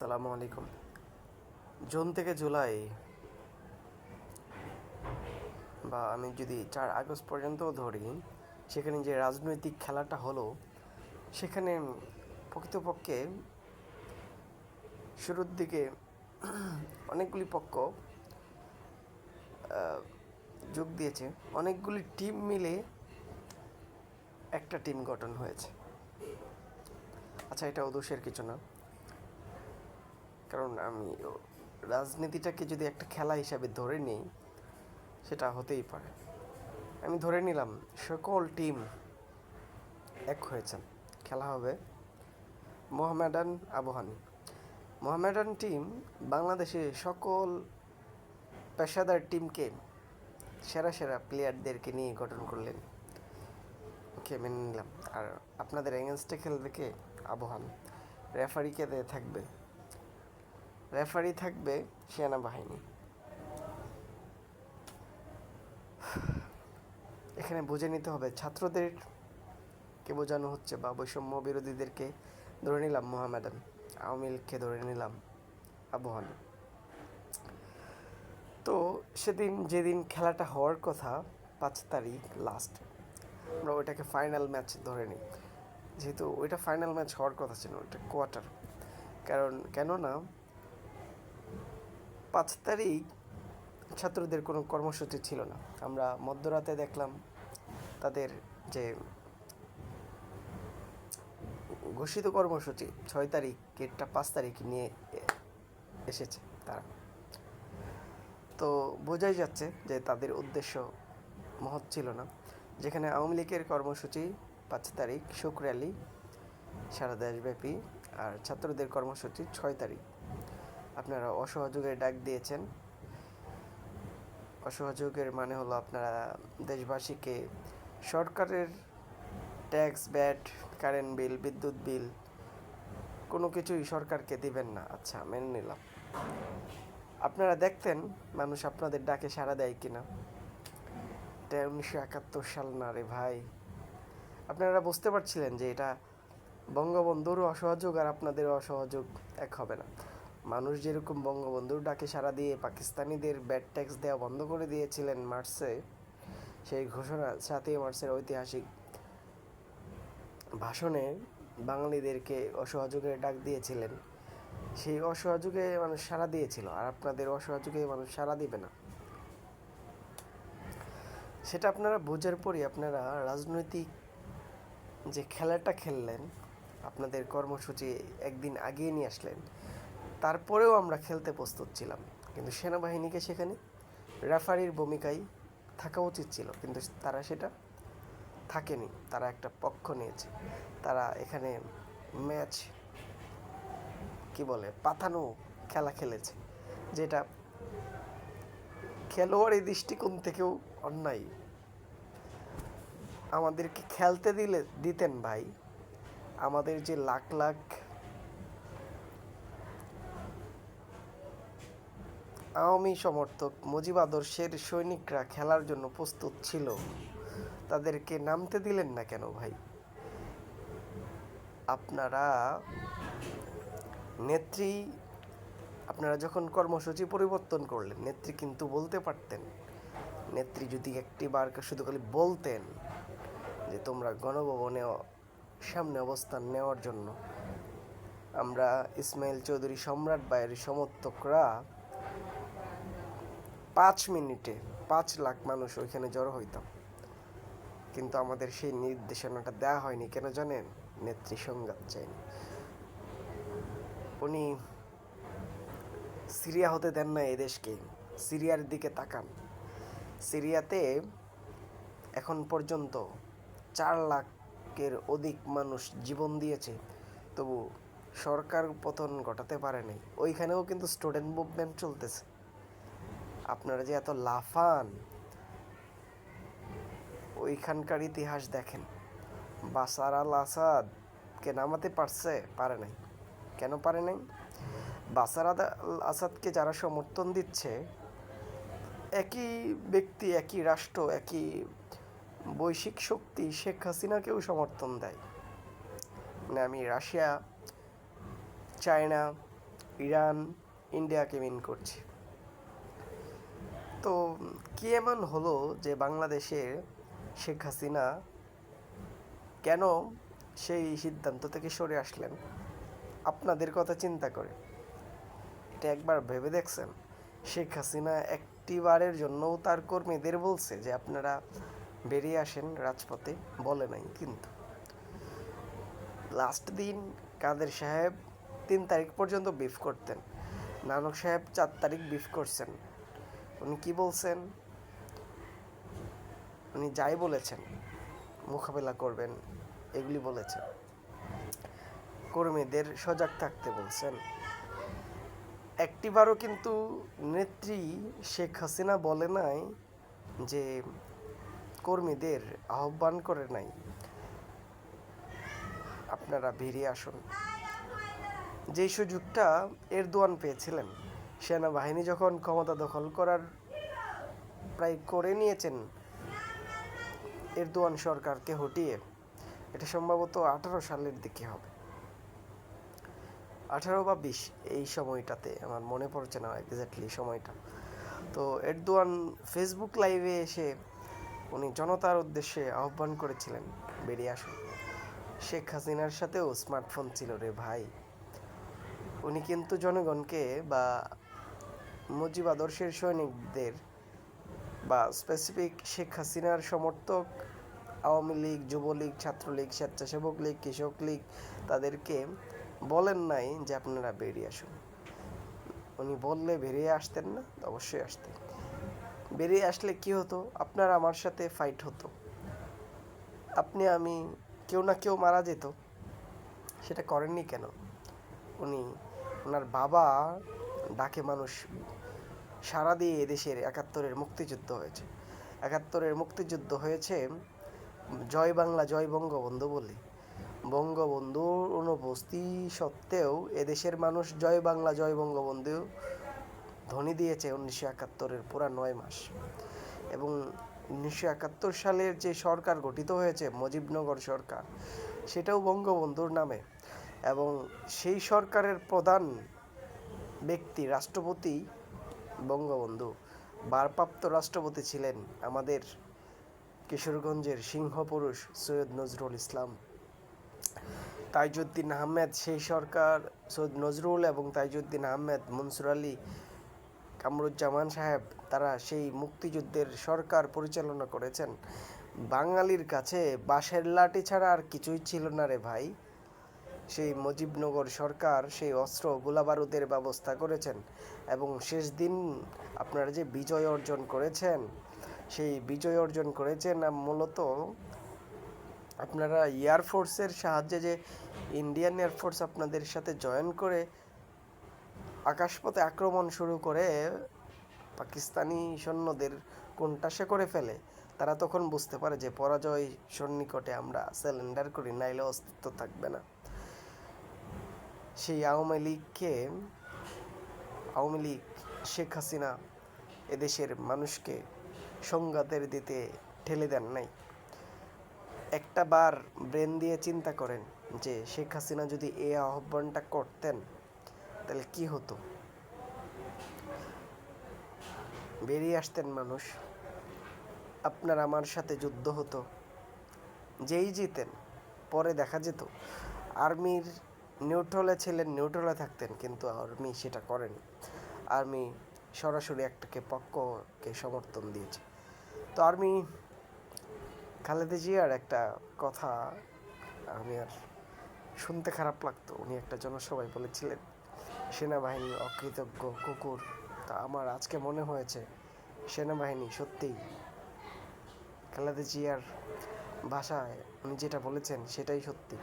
সালামু আলাইকুম। জুন থেকে জুলাই বা আমি যদি চার আগস্ট পর্যন্ত ধরি, সেখানে যে রাজনৈতিক খেলাটা হলো, সেখানে প্রকৃতপক্ষে শুরুর দিকে অনেকগুলি পক্ষ যোগ দিয়েছে। অনেকগুলি টিম মিলে একটা টিম গঠন হয়েছে। আচ্ছা এটা দোষের কিছু না। কারণ আমি রাজনীতিটাকে যদি একটা খেলা হিসাবে ধরে নিই, সেটা হতেই পারে। আমি ধরে নিলাম, সকল টিম এক হয়েছেন। খেলা হবে মোহামেডান আবহানি মোহামেডান টিম বাংলাদেশে সকল পেশাদার টিমকে সেরা সেরা প্লেয়ারদেরকে নিয়ে গঠন করলেন। ওকে, মেনে নিলাম। আর আপনাদের এগেনস্টে খেলবে কে? আবহান রেফারি কে থাকবে রেফারি থাকবে সেনাবাহিনী। এখানে বুঝে নিতে হবে, ছাত্রদেরকে বোঝানো হচ্ছে বা বৈষম্য বিরোধীদেরকে ধরে নিলাম মোহামেডান আওয়ামী লীগকে ধরে নিলাম আবহান তো সেদিন যেদিন খেলাটা হওয়ার কথা, পাঁচ তারিখ লাস্ট আমরা ওইটাকে ফাইনাল ম্যাচ ধরে নিই। যেহেতু ওইটা ফাইনাল ম্যাচ হওয়ার কথা ছিল, ওইটা কোয়ার্টার কারণ কেননা পাঁচ তারিখ ছাত্রদের কোনো কর্মসূচি ছিল না। আমরা মধ্যরাতে দেখলাম তাদের যে ঘোষিত কর্মসূচি ছয় তারিখ গেটটা পাঁচ তারিখ নিয়ে এসেছে তারা। তো বোঝাই যাচ্ছে যে তাদের উদ্দেশ্য মহৎ ছিল না। যেখানে আওয়ামী লীগের কর্মসূচি পাঁচ তারিখ, শোক র্যালি, সারা দেশব্যাপী, আর ছাত্রদের কর্মসূচি ছয় তারিখ। আপনারা অসহযোগের ডাক দিয়েছেন। অসহযোগের মানে হলো আপনারা দেশবাসীকে সরকারের ট্যাক্স, ব্যাট, কারেন্ট বিল, বিদ্যুৎ বিল, কোনো কিছুই সরকারকে দিবেন না। আচ্ছা মেনে নিলাম। আপনারা দেখতেন মানুষ আপনাদের ডাকে সাড়া দেয় কিনা। এটা উনিশশো একাত্তর সাল না রে ভাই। আপনারা বুঝতে পারছিলেন যে এটা বঙ্গবন্ধুর অসহযোগ আর আপনাদের অসহযোগ এক হবে না। মানুষ যেরকম বঙ্গবন্ধুর ডাকে সাড়া দিয়ে পাকিস্তানিদের ব্যাড ট্যাক্স দেওয়া বন্ধ করে দিয়েছিলেন মার্চে, সেই ঘোষণা সাতই মার্চের ঐতিহাসিক ভাষণে বাঙালিদেরকে অসহযোগের ডাক দিয়েছিলেন। সেই অসহযোগে মানুষ সাড়া দিয়েছিল, আর আপনাদের অসহযোগে মানুষ সাড়া দিবে না। সেটা আপনারা বোঝার পরই আপনারা রাজনৈতিক যে খেলাটা খেললেন, আপনাদের কর্মসূচি একদিন আগিয়ে নিয়ে আসলেন। তারপরেও আমরা খেলতে প্রস্তুত ছিলাম। কিন্তু সেনাবাহিনীকে সেখানে রেফারির ভূমিকায় থাকা উচিত ছিল, কিন্তু তারা সেটা থাকেনি। তারা একটা পক্ষ নিয়েছে। তারা এখানে ম্যাচ কি বলে, পাতানো খেলা খেলেছে, যেটা খেলোয়াড়ি দৃষ্টিকোণ থেকেও অন্যায়। আমাদেরকে খেলতে দিলে, দিতেন ভাই। আমাদের যে লাখ লাখ আওয়ামী সমর্থক মুজিব আদর্শের সৈনিকরা খেলার জন্য প্রস্তুত ছিল। তাদেরকে নামতে দিলেন না কেন ভাই? আপনারা নেত্রী, আপনারা যখন কর্মসূচি পরিবর্তন করলেন, নেত্রী কিন্তু বলতে পারতেন। নেত্রী যদি একটি বার শুধু খালি বলতেন যে তোমরা গণভবনে সামনে অবস্থান নেওয়ার জন্য, আমরা ইসমাইল চৌধুরী সম্রাট ভাইয়ের সমর্থকরা পাঁচ মিনিটে পাঁচ লাখ মানুষ ওইখানে জড়ো হইতাম কিন্তু আমাদের সেই নির্দেশনাটা দেওয়া হয়নি, কেন জানেন? নেত্রী সংঘাত চাইনি উনি সিরিয়া হতে দেন না এই দেশকে সিরিয়ার দিকে তাকান। সিরিয়াতে এখন পর্যন্ত চার লাখের অধিক মানুষ জীবন দিয়েছে, তবু সরকার পতন ঘটাতে পারে নাই। ওইখানেও কিন্তু স্টুডেন্ট মুভমেন্ট চলতেছে। আপনারা যে এত লাফান, ওইখানকার ইতিহাস দেখেন। বাসার আল আসাদকে নামাতে পারছে? পারে নাই। কেন পারে নাই? বাসার আল আসাদকে যারা সমর্থন দিচ্ছে, একই ব্যক্তি, একই রাষ্ট্র, একই বৈশ্বিক শক্তি শেখ হাসিনাকেও সমর্থন দেয়। মানে আমি রাশিয়া, চায়না, ইরান, ইন্ডিয়াকে মিন করছি। তো কি এমন হলো যে বাংলাদেশের শেখ হাসিনা কেন সেই সিদ্ধান্ত থেকে সরে আসলেন? আপনাদের কথা চিন্তা করে। এটা একবার ভেবে দেখছেন? শেখ হাসিনা একটি বারের জন্যও তার কর্মীদের বলছে যে আপনারা বেরিয়ে আসেন রাজপথে, বলে নাই কিন্তু। লাস্ট দিন কাদের সাহেব তিন তারিখ পর্যন্ত বিফ করতেন। নানক সাহেব চার তারিখ বিফ করছেন। উনি কি বলছেন? উনি যাই বলেছেন, মোকাবেলা করবেন, এগুলি বলেছেন। কর্মীদের সজাগ থাকতে বলছেন। একটিবারও কিন্তু নেত্রী শেখ হাসিনা বলে নাই যে কর্মীদের আহ্বান করে নাই। আপনারা বেরিয়ে আসুন। যেই সুযোগটা এরদোয়ান পেয়েছিলেন সেনাবাহিনী যখন ক্ষমতা দখল করার প্রায় করে নিয়েছেন এরদোয়ান সরকারকে হটিয়ে, এটা সম্ভবত আঠারো সালের দিকে হবে। আঠারো বা বিশ এই সময়টাতে, আমার মনে পড়ছে না এক্স্যাক্টলি সময়টা। তো এরদোয়ান ফেসবুক লাইভে এসে উনি জনতার উদ্দেশ্যে আহ্বান করেছিলেন বেরিয়ে আসুন। শেখ হাসিনার সাথেও স্মার্টফোন ছিল রে ভাই। উনি কিন্তু জনগণকে বা মুজিব আদর্শের সৈনিকদের বা স্পেসিফিক শেখ হাসিনার সমর্থক, আওয়ামী লীগ, যুবলীগ, ছাত্রলীগ, স্বেচ্ছাসেবক লীগ, কৃষক লীগ, তাদেরকে বলেন নাই যে আপনারা বেরিয়ে আসুন। উনি বললে বেরিয়ে আসতেন না অবশ্যই আসতেন। বেরিয়ে আসলে কি হতো? আপনার আমার সাথে ফাইট হতো। আপনি, আমি কেউ না কেউ মারা যেত। সেটা করেননি কেন? উনি, ওনার বাবা ডাকে মানুষ সারা দিয়ে এদেশের একাত্তরের মুক্তিযুদ্ধ হয়েছে। একাত্তরের মুক্তিযুদ্ধ হয়েছে জয় বাংলা, জয় বঙ্গবন্ধু বলে। বঙ্গবন্ধুর অনুপস্থিতি সত্ত্বেও এদেশের মানুষ জয় বাংলা, জয় বঙ্গবন্ধু ধ্বনি দিয়েছে উনিশশো একাত্তরের পুরা নয় মাস। এবং উনিশশো একাত্তর সালের যে সরকার গঠিত হয়েছে, মুজিবনগর সরকার, সেটাও বঙ্গবন্ধুর নামে। এবং সেই সরকারের প্রধান ব্যক্তি, রাষ্ট্রপতি, বঙ্গবন্ধু। ভারপ্রাপ্ত রাষ্ট্রপতি ছিলেন আমাদের কিশোরগঞ্জের সিংহপুরুষ সৈয়দ নজরুল ইসলাম। তাইজুদ্দিন আহমেদ, সেই সরকার, সৈয়দ নজরুল এবং তাইজুদ্দিন আহমেদ, মনসুর আলী কামরুজ্জামান সাহেব, তারা সেই মুক্তিযুদ্ধের সরকার পরিচালনা করেছেন। বাঙালির কাছে বাঁশের লাঠি ছাড়া আর কিছুই ছিল না রে ভাই। সেই মুজিবনগর সরকার সেই অস্ত্র গোলাবারুদের ব্যবস্থা করেছেন এবং শেষ দিন আপনারা যে বিজয় অর্জন করেছেন, সেই বিজয় অর্জন করেছেন মূলত আপনারা এয়ারফোর্সের সাহায্যে যে ইন্ডিয়ান এয়ারফোর্স আপনাদের সাথে জয়েন করে আকাশপথে আক্রমণ শুরু করে পাকিস্তানি সৈন্যদের কোনটাসে করে ফেলে, তারা তখন বুঝতে পারে যে পরাজয় সন্নিকটে আমরা স্যালেন্ডার করি, নাইলে অস্তিত্ব থাকবে না। সেই আওয়ামী লীগকে, আওয়ামী লীগ, শেখ হাসিনা এদেশের মানুষকে সংঘাতের দিতে ঠেলে দেন নাই। একটা বার ব্রেন দিয়ে চিন্তা করেন যে শেখ হাসিনা যদি এই আহ্বানটা করতেন, তাহলে কি হতো? বেরিয়ে আসতেন মানুষ। আপনার আমার সাথে যুদ্ধ হতো। যেই জিতেন, পরে দেখা যেত। আর্মির নিউট্রলে ছিলেন নিউট্রলে থাকতেন, কিন্তু আর্মি সেটা করেনি। আর্মি সরাসরি একটাকে পক্ষকে সমর্থন দিয়েছে। তো আর্মি খালেদা জিয়ার একটা কথা আমি আর শুনতে খারাপ লাগতো। উনি একটা জনসভায় বলেছিলেন, সেনাবাহিনী অকৃতজ্ঞ, কুকুর। তা আমার আজকে মনে হয়েছে, সেনাবাহিনী সত্যিই খালেদা জিয়ার ভাষায় উনি যেটা বলেছেন, সেটাই সত্যি।